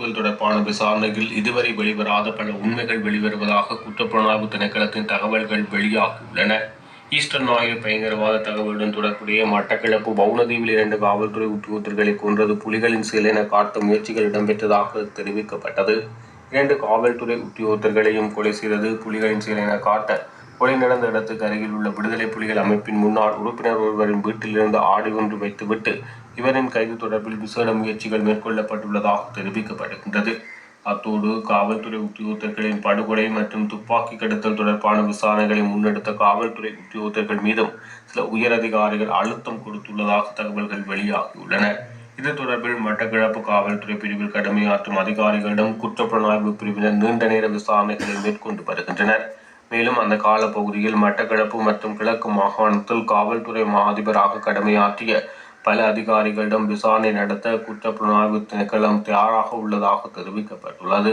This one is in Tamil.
தாக்குதல் தொடர்பான விசாரணையில் இதுவரை வெளிவராத பல உண்மைகள் வெளிவருவதாக குற்றப்புலனாய்வு திணைக்களத்தின் தகவல்கள் வெளியாகியுள்ளன. ஈஸ்டர் நாயர் பயங்கரவாத தகவலுடன் தொடர்புடைய மட்டக்கிழப்பு பவுனதீவில் இரண்டு காவல்துறை உத்தியோகத்தர்களை கொன்றது புலிகளின் செயல் என காட்டும் முயற்சிகள் இடம்பெற்றதாக தெரிவிக்கப்பட்டது. இரண்டு காவல்துறை உத்தியோகத்தர்களையும் கொலை செய்தது புலிகளின் செயல் என காட்ட கொலை நடந்த இடத்துக்கு அருகில் உள்ள விடுதலை புலிகள் அமைப்பின் முன்னாள் உறுப்பினர் ஒருவரின் வீட்டிலிருந்து ஆடு ஒன்று வைத்துவிட்டு இவரின் கைது தொடர்பில் விசேட முயற்சிகள் மேற்கொள்ளப்பட்டுள்ளதாக தெரிவிக்கப்படுகின்றது. அத்தோடு காவல்துறை உத்தியோகத்தர்களின் படுகொலை மற்றும் துப்பாக்கி கடத்தல் தொடர்பான விசாரணைகளை முன்னெடுத்த காவல்துறை உத்தியோகத்தர்கள் மீதும் சில உயர் அதிகாரிகள் அழுத்தம் கொடுத்துள்ளதாக தகவல்கள் வெளியாகியுள்ளன. இது தொடர்பில் மட்டக்கிழப்பு காவல்துறை பிரிவில் கடமையாற்றும் அதிகாரிகளிடம் குற்றப்புலனாய்வு பிரிவினர் நீண்ட நேர விசாரணைகளை மேற்கொண்டு வருகின்றனர். மேலும் அந்த காலப்பகுதியில் மட்டக்களப்பு மற்றும் கிழக்கு மாகாணத்தில் காவல்துறை மா அதிபராக கடமையாற்றிய பல அதிகாரிகளிடம் விசாரணை நடத்த குற்றப்புலனாய்வு திணைக்களம் தயாராக உள்ளதாக தெரிவிக்கப்பட்டுள்ளது.